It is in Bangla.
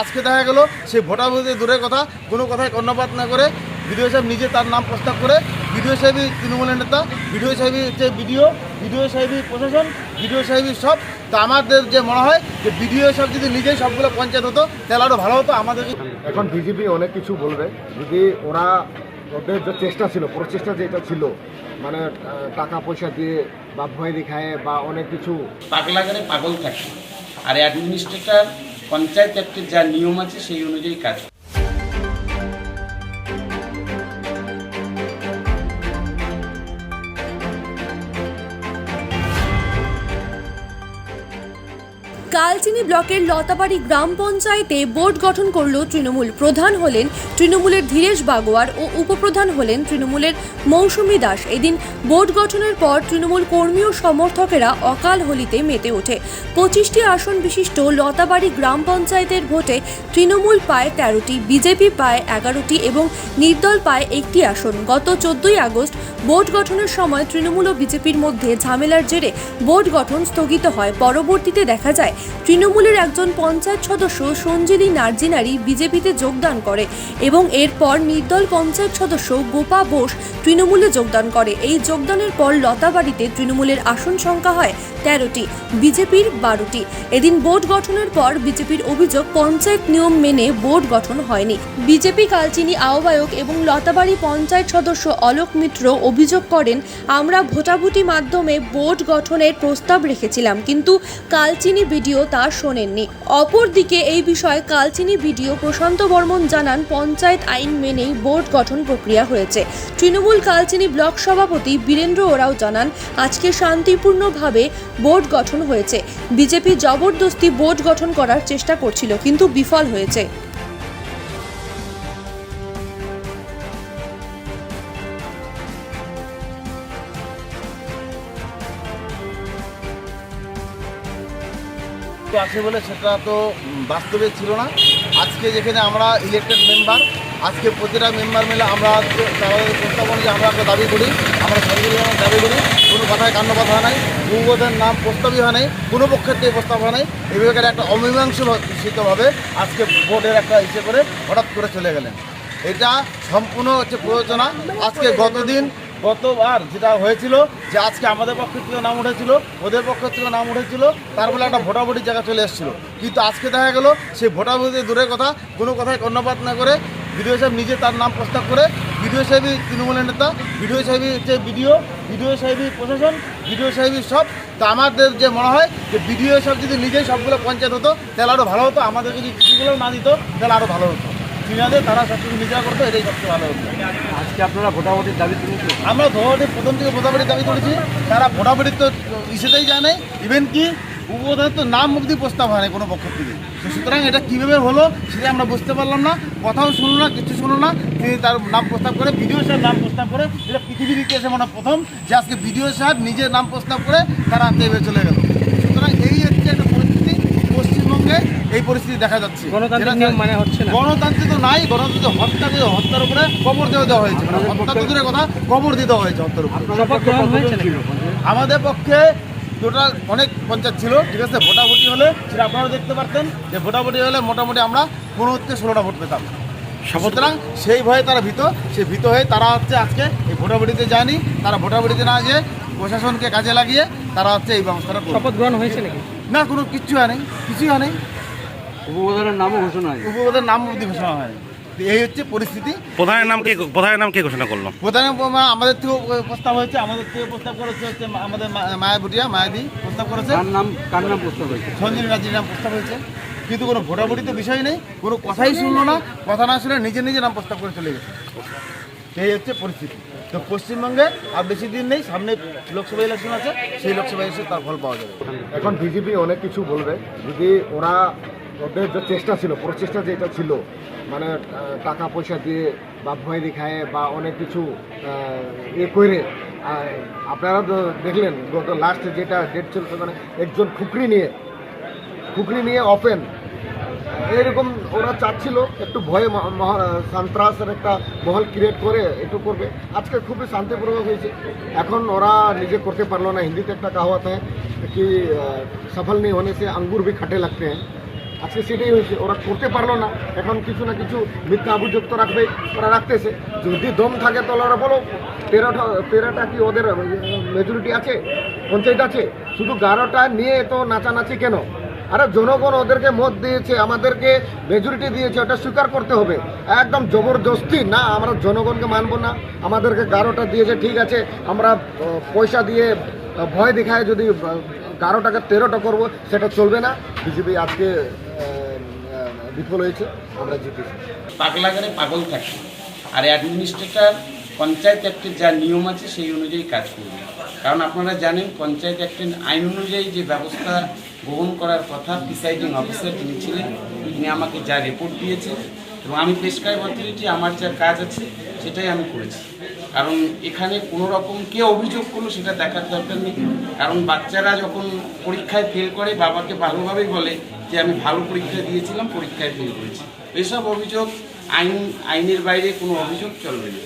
আজকে দেখা গেল সেই ভোটাভুটি দূরের কথা কোনো কথায় কর্ণপাত না করে বিডিও সাহেব নিজে তার নাম প্রস্তাব করে বিডিও সাহেবই তৃণমূলের নেতা বিডিও সাহেবই হচ্ছে বিডিও বিডিও সাহেবই প্রশাসন বিডিও সাহেবই সব। তো আমাদের যে মনে হয় যে বিডিও সাহেব যদি নিজেই সবগুলো পঞ্চায়েত হতো তাহলে আরও ভালো হতো আমাদের। এখন বিজেপি অনেক কিছু বলবে যদি ওরা ওদের যে চেষ্টা ছিল প্রচেষ্টা যেটা ছিল মানে টাকা পয়সা দিয়ে বা ভয় দেখায় বা অনেক কিছু। পাগলা করে পাগল থাকে। আর অ্যাডমিনিস্ট্রেটর পঞ্চায়েত অ্যাক্টের যা নিয়ম আছে সেই অনুযায়ী কাজ কালচিনি ব্লকের লতাবাড়ি গ্রাম পঞ্চায়েতে বোর্ড গঠন করল তৃণমূল। প্রধান হলেন তৃণমূলের ধীরেশ বাগোয়ার ও উপপ্রধান হলেন তৃণমূলের মৌসুমী দাস। এদিন বোর্ড গঠনের পর তৃণমূল কর্মী ও সমর্থকেরা অকাল হোলিতে মেতে ওঠে। পঁচিশটি আসন বিশিষ্ট লতাবাড়ি গ্রাম পঞ্চায়েতের ভোটে তৃণমূল পায় তেরোটি, বিজেপি পায় এগারোটি এবং নির্দল পায় একটি আসন। গত চোদ্দই আগস্ট বোর্ড গঠনের সময় তৃণমূল ও বিজেপির মধ্যে ঝামেলার জেরে বোর্ড গঠন স্থগিত হয়। পরবর্তীতে দেখা যায় তৃণমূলের একজন পঞ্চায়েত সদস্য সঞ্জিলি নার্জিনারি বিজেপিতে যোগদান করে এবং এরপর নির্দল পঞ্চায়েত সদস্য গোপা বোস তৃণমূলে যোগদান করে। এই যোগদানের পর লতাবাড়িতে তৃণমূলের আসন সংখ্যা হয় তেরোটি, বিজেপির বারোটি। এদিন বোর্ড গঠনের পর বিজেপির অভিযোগ, পঞ্চায়েত নিয়ম মেনে বোর্ড গঠন হয়নি। বিজেপি কালচিনি আহ্বায়ক এবং লতাবাড়ি পঞ্চায়েত সদস্য অলোক মিত্র অভিযোগ করেন, আমরা ভোটাভুটি মাধ্যমে বোর্ড গঠনের প্রস্তাব রেখেছিলাম, কিন্তু কালচিনি ভিডিও তা শোনেননি। অপরদিকে এই বিষয়ে কালচিনি ভিডিও প্রশান্ত বর্মন জানান, পঞ্চায়েত আইন মেনেই বোর্ড গঠন প্রক্রিয়া হয়েছে। তৃণমূল কালচিনি ব্লক সভাপতি বীরেন্দ্র ওরাও জানান, আজকে শান্তিপূর্ণভাবে বোর্ড গঠন হয়েছে। বিজেপি জবরদস্তি বোর্ড গঠন করার চেষ্টা করছিল, কিন্তু বিফল হয়েছে। তো আছে বলে সেটা তো বাস্তবে ছিল না। আজকে যেখানে আমরা ইলেক্টেড মেম্বার আজকে প্রতিটা মেম্বার মিলে আমরা আজকে আমাদের প্রস্তাব অনুযায়ী আমরা একটা দাবি করি, আমরা সংবিধানের দাবি করি, কোনো কথায় কান্ন কথা নাই ভূগোদের নাম প্রস্তাবই হয় নাই, কোনো পক্ষের থেকে প্রস্তাব হয় নাই বিভাগের একটা অমীমাংসিতভাবে আজকে বোর্ডের একটা ইসে করে হঠাৎ করে চলে গেলেন। এটা সম্পূর্ণ হচ্ছে প্রযোজনা আজকে গতদিন গতবার যেটা হয়েছিল যে আজকে আমাদের পক্ষের থেকে নাম উঠেছিল, ওদের পক্ষের থেকে নাম উঠেছিল, তার বলে একটা ভোটাভুটির জায়গা চলে এসেছিল। কিন্তু আজকে দেখা গেল সেই ভোটাভুটি দূরের কথা, কোনো কথায় কর্ণপাত না করে বিডিও সাহেব নিজে তার নাম প্রস্তাব করে বিডিও সাহেবই তৃণমূলের নেতা, বিডিও সাহেবই যে বিডিও বিডিও সাহেবই প্রশাসন, বিডিও সাহেবই সব। তো আমাদের যে মনে হয় যে বিডিও সাহেব যদি নিজেই সবগুলো পঞ্চায়েত হতো, তাহলে আরও ভালো হতো আমাদের যদি কিছুগুলো না দিত, তাহলে আরও ভালো হতো। চীনাদের তারা সব কিছু নিজেরা করতো এটাই সবচেয়ে ভালো হতো। আজকে আপনারা ভোটাভুটির দাবি তুলেছেন? আমরা ভোটাভুটি প্রথম থেকে ভোটাভুটির দাবি করেছি তারা ভোটাভুটির তো ইসেতেই যায় নাই। ইভেন কি উপপ্রধানের তো নাম অব্দি প্রস্তাব হয় না কোনো পক্ষ থেকে। সুতরাং এটা কীভাবে হলো সেটা আমরা বুঝতে পারলাম না। কথাও শুনলো না কিছু শুনলো না। তিনি তার নাম প্রস্তাব করে বিডিও সাহেব নাম প্রস্তাব করে এটা পৃথিবীর ইতিহাসে মানে প্রথম যে আজকে বিডিও সাহেব নিজের নাম প্রস্তাব করে তারা দেবে চলে গেল। সুতরাং এই হচ্ছে একটা এই পরিস্থিতি দেখা যাচ্ছে। গণতান্ত্রিক মানে হচ্ছে গণতান্ত্রিক তো নাই গণতান্ত্রিক হত্যা হত্যার উপরে কবর দেওয়া দেওয়া হয়েছে। মানে হত্যা তো দূরের কথা কবর দিয়ে দেওয়া হয়েছে হত্যার উপরে? আমাদের পক্ষে টোটাল অনেক পঞ্চায়েত ছিল ঠিক আছে? ভোটাভুটি হলে সেটা আপনারা দেখতে পারতেন যে ভোটাভুটি হলে মোটামুটি আমরা পনেরো থেকে ষোলোটা ভোট পেতাম। সুতরাং সেই ভয়ে তারা ভীত সেই ভীত হয়ে তারা হচ্ছে আজকে এই ভোটাভুটিতে যায়নি। তারা ভোটাভুটিতে না যেয়ে প্রশাসনকে কাজে লাগিয়ে তারা হচ্ছে এই ব্যবস্থাটা শপথ গ্রহণ হয়েছে নাকি? না কোনো কিচ্ছু হয় নাই কিছুই হয় নাই উপপ্রধানের নামও ঘোষণা হয়। নাম অবধি ঘোষণা হয়। এই হচ্ছে পরিস্থিতি। প্রধানের নাম কে প্রধানের নাম কে ঘোষণা করল? প্রধান আমাদের থেকেও প্রস্তাব হয়েছে আমাদের থেকে প্রস্তাব করেছে হচ্ছে আমাদের মা- মায়া মায়াদি প্রস্তাব করেছে। কার নাম কার নাম প্রস্তাব হয়েছে? সঞ্জীব রাজির নাম প্রস্তাব হয়েছে। কিন্তু কোনো ভোটাভুটি তো বিষয় নেই কোনো কথাই শুনলো না কথা না শুনে নিজে নিজে নাম প্রস্তাব করে চলে গেছে। এই হচ্ছে পরিস্থিতি। তো পশ্চিমবঙ্গে আর বেশি দিন নেই সামনে লোকসভা ইলেকশন আছে সেই লোকসভা ইলেকশন তার ফল পাওয়া যাবে। এখন বিজেপি অনেক কিছু বলবে। যদি ওরা ওদের যে চেষ্টা ছিল, প্রচেষ্টা যেটা ছিল মানে টাকা পয়সা দিয়ে বা ভয় দেখায় বা অনেক কিছু এ করে আপনারা তো দেখলেন, গত লাস্ট যেটা ডেট ছিল সেখানে একজন খুকরি নিয়ে খুকরি নিয়ে অপেন এরকম ওরা চাচ্ছিল, একটু ভয়ে সন্ত্রাসের একটা মহল ক্রিয়েট করে, একটু করবে। আজকে খুবই শান্তিপূর্ণ হয়েছে। এখন ওরা নিজে করতে পারল না। হিন্দিতে একটা কাহাওয়াত হ্যাঁ কি সফল নেই হলে সে আঙ্গুর ভি খাটে লাগতে হ্যাঁ। আজকে সেটাই হয়েছে। ওরা করতে পারল না। এখন কিছু না কিছু মিথ্যা অভিযোগ তো রাখবে, ওরা রাখতেছে। যদি দম থাকে তাহলে ওরা বলো, তেরোটা তেরোটা কি ওদের মেজরিটি আছে? পঞ্চায়েত আছে? শুধু গারোটা নিয়ে তো নাচানাচি কেন? আরে জনগণ ওদেরকে মত দিয়েছে, আমাদেরকে মেজরিটি দিয়েছে, ওটা স্বীকার করতে হবে। একদম জবরদস্তি, না, আমরা জনগণকে মানবো না। আমাদেরকে গারোটা দিয়েছে, ঠিক আছে, আমরা পয়সা দিয়ে ভয় দেখায় যদি গারোটাকে তেরোটা করব, সেটা চলবে না। বিজেপি আজকে বিফল হয়েছে, আমরা জিতেছি। পাগলাগারে পাগল থাকে। আর অ্যাডমিনিস্ট্রেটর, পঞ্চায়েত অ্যাক্টের যা নিয়ম আছে, সেই অনুযায়ী কাজ করবে। কারণ আপনারা জানেন, পঞ্চায়েত অ্যাক্টের আইন অনুযায়ী যে ব্যবস্থা গ্রহণ করার কথা প্রিসাইডিং অফিসার তিনি ছিলেন, তিনি আমাকে যা রিপোর্ট দিয়েছে এবং আমি প্রেসক্রাইব অথরিটি, আমার যা কাজ আছে সেটাই আমি করেছি। কারণ এখানে কোনো রকম কে অভিযোগ করল সেটা দেখার দরকার নেই। কারণ বাচ্চারা যখন পরীক্ষায় ফেল করে, বাবাকে ভালোভাবেই বলে যে আমি ভালো পরীক্ষা দিয়েছিলাম, পরীক্ষায় ফেল করেছি। এসব অভিযোগ আইন, আইনের বাইরে কোনো অভিযোগ চলবে না.